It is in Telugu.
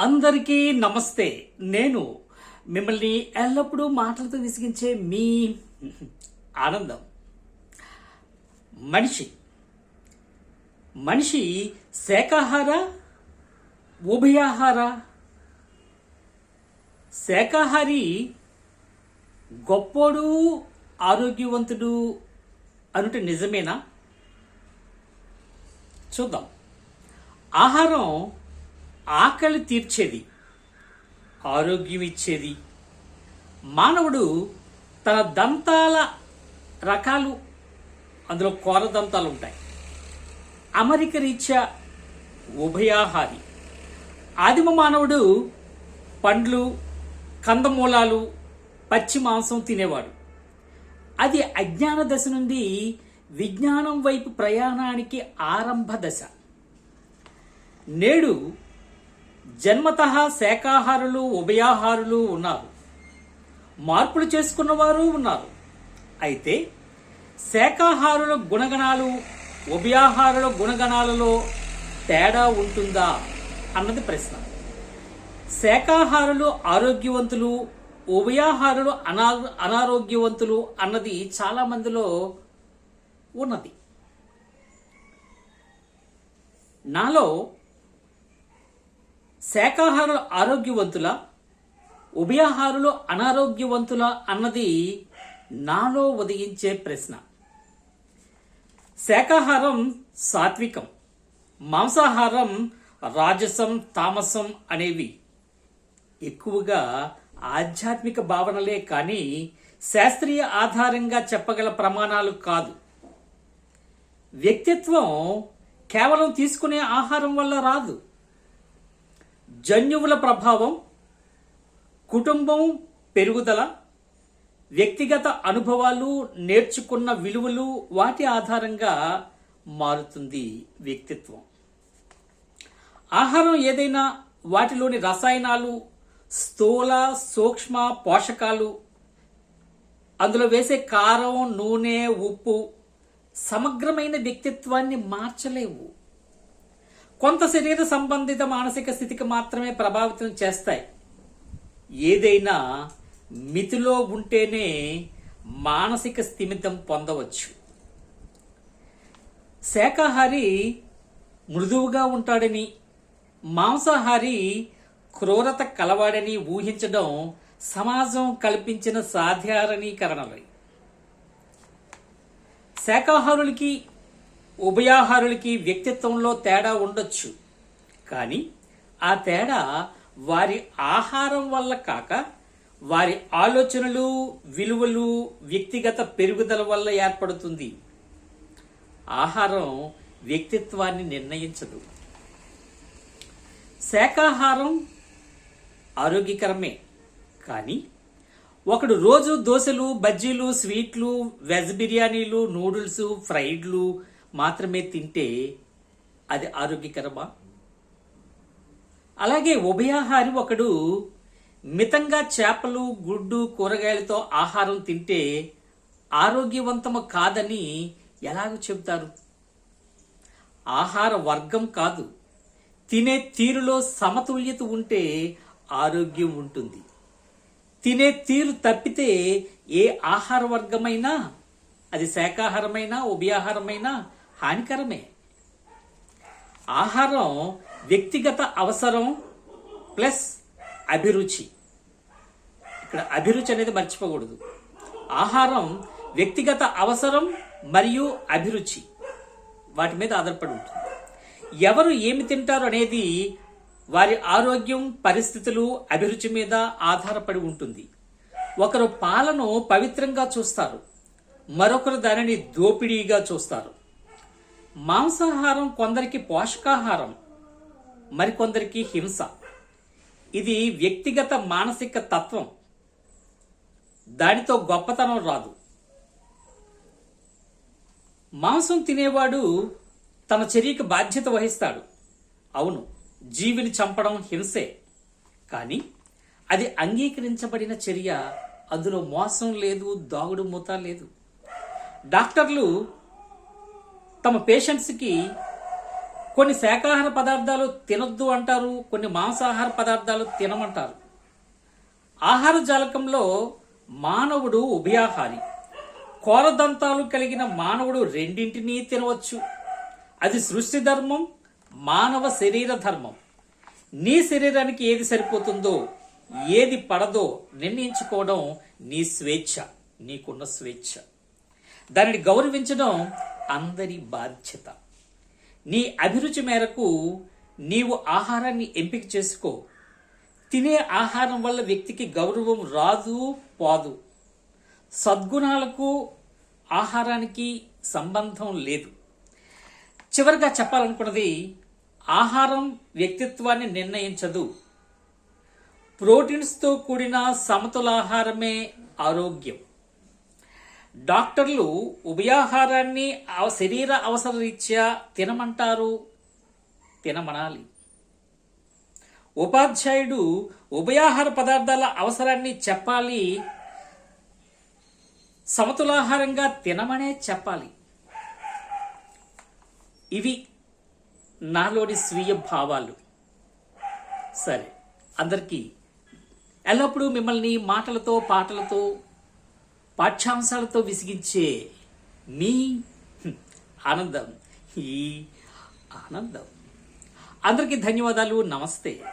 అందరికీ నమస్తే. నేను మిమ్మల్ని ఎల్లప్పుడూ మాటలతో విసిగించే మీ ఆనందం. మనిషి. మనిషి శాకాహార ఉభయాహార. శాకాహారి గొప్పోడు ఆరోగ్యవంతుడు అనుట నిజమేనా? చూద్దాం. ఆహారం ఆకలి తీర్చేది ఆరోగ్యం ఇచ్చేది. మానవుడు తన దంతాల రకాలు అందులో కోర దంతాలు ఉంటాయి. అమరిక రీత్యా ఉభయాహారి ఆదిమ మానవుడు పండ్లు కందమూలాలు పచ్చి మాంసం తినేవాడు. అది అజ్ఞాన దశ నుండి విజ్ఞానం వైపు ప్రయాణానికి ఆరంభ దశ. నేడు జన్మత శాకాహారులు ఉభయాహారులు ఉన్నారు. మార్పులు చేసుకున్నవారు ఉన్నారు. అయితే శాకాహారుల గుణగణాలు ఉభయాహారుల గుణగణాలలో తేడా ఉంటుందా అన్నది ప్రశ్న. శాకాహారులు ఆరోగ్యవంతులు ఉభయాహారులు అనా అనారోగ్యవంతులు అన్నది చాలా మందిలో ఉన్నది. నాలో శాకాహారులు ఆరోగ్యవంతుల ఉభయాహారులు అనారోగ్యవంతుల అన్నది నాలో ఉదయించే ప్రశ్న. శాకాహారం సాత్వికం మాంసాహారం రాజసం తామసం అనేవి. ఎక్కువగా ఆధ్యాత్మిక భావనలే కానీ శాస్త్రీయ ఆధారంగా చెప్పగల ప్రమాణాలు కాదు. వ్యక్తిత్వం కేవలం తీసుకునే ఆహారం వల్ల రాదు. జన్యువుల ప్రభావం కుటుంబం పెరుగుదల వ్యక్తిగత అనుభవాలు నేర్చుకున్న విలువలు వాటి ఆధారంగా మారుతుంది వ్యక్తిత్వం. ఆహారం ఏదైనా వాటిలోని రసాయనాలు స్థూల సూక్ష్మ పోషకాలు అందులో వేసే కారం నూనె ఉప్పు సమగ్రమైన వ్యక్తిత్వాన్ని మార్చలేవు. కొంత శరీర సంబంధిత మానసిక స్థితికి మాత్రమే ప్రభావితం చేస్తాయి. ఏదైనా మితిలో ఉంటేనే మానసిక స్థిమితం పొందవచ్చు. శాకాహారి మృదువుగా ఉంటాడని మాంసాహారి క్రూరత కలవాడని ఊహించడం సమాజం కల్పించిన సాధారణీకరణలు. శాకాహారులకి ఉభయాహారులకి వ్యక్తిత్వంలో తేడా ఉండొచ్చు. కానీ ఆ తేడా వారి ఆహారం వల్ల కాక వారి ఆలోచనలు విలువలు వ్యక్తిగత పెరుగుదల వల్ల ఏర్పడుతుంది. ఆహారం వ్యక్తిత్వాన్ని నిర్ణయించదు. శాకాహారం ఆరోగ్యకరమే. కానీ ఒకడు రోజు దోశలు బజ్జీలు స్వీట్లు వెజ్ బిర్యానీలు నూడిల్స్ ఫ్రైడ్లు మాత్రమే తింటే అది ఆరోగ్యకరమా? అలాగే ఉభయాహారి ఒకడు మితంగా చేపలు గుడ్డు కూరగాయలతో ఆహారం తింటే ఆరోగ్యవంతము కాదని ఎలాగో చెబుతారు? ఆహార వర్గం కాదు. తినే తీరులో సమతుల్యత ఉంటే ఆరోగ్యం ఉంటుంది. తినే తీరు తప్పితే ఏ ఆహార వర్గమైనా అది శాకాహారమైనా ఉభయాహారమైనా హానికరమే. ఆహారం వ్యక్తిగత అవసరం ప్లస్ అభిరుచి. ఇక్కడ అభిరుచి అనేది మర్చిపోకూడదు. ఆహారం వ్యక్తిగత అవసరం మరియు అభిరుచి. వాటి మీద ఆధారపడి ఉంటుంది. ఎవరు ఏమి తింటారు అనేది వారి ఆరోగ్యం పరిస్థితులు అభిరుచి మీద ఆధారపడి ఉంటుంది. ఒకరు పాలను పవిత్రంగా చూస్తారు. మరొకరు దానిని దోపిడీగా చూస్తారు. మాంసాహారం కొందరికి పోషకాహారం మరికొందరికి హింస. ఇది వ్యక్తిగత మానసిక తత్వం. దానితో గొప్పతనం రాదు. మాంసం తినేవాడు తన చర్యకి బాధ్యత వహిస్తాడు. అవును జీవిని చంపడం హింసే. కానీ అది అంగీకరించబడిన చర్య. అందులో మోసం లేదు దాగుడు మూత లేదు. డాక్టర్లు తమ పేషెంట్స్కి కొన్ని శాకాహార పదార్థాలు తినొద్దు అంటారు కొన్ని మాంసాహార పదార్థాలు తినమంటారు. ఆహార జాలకంలో మానవుడు ఉభయాహారి. కోరదంతాలు కలిగిన మానవుడు రెండింటినీ తినవచ్చు. అది సృష్టి ధర్మం మానవ శరీర ధర్మం. నీ శరీరానికి ఏది సరిపోతుందో ఏది పడదో నిర్ణయించుకోవడం నీ స్వేచ్ఛ నీకున్న స్వేచ్ఛ. దానిని గౌరవించడం అందరి బాధ్యత. నీ అభిరుచి మేరకు నీవు ఆహారాన్ని ఎంపిక చేసుకో. తినే ఆహారం వల్ల వ్యక్తికి గౌరవం రాదు పోదు. సద్గుణాలకు ఆహారానికి సంబంధం లేదు. చివరిగా చెప్పాలనుకున్నది ఆహారం వ్యక్తిత్వాన్ని నిర్ణయించదు. ప్రోటీన్స్తో కూడిన సమతులాహారమే ఆరోగ్యం. డాక్టర్లు ఉభయాహారాన్ని శరీర అవసర రీత్యా తినమంటారు? తినమనాలి. ఉపాధ్యాయుడు ఉభయాహార పదార్థాల అవసరాన్ని చెప్పాలి. సమతులాహారంగా తినమనే చెప్పాలి. ఇవి నాలోని స్వీయ భావాలు. సరే అందరికీ ఎల్లప్పుడూ మిమ్మల్ని మాటలతో పాటలతో పాఠ్యాంశాలతో విసిగించే మీ ఆనందం. ఈ ఆనందం. అందరికీ ధన్యవాదాలు. నమస్తే.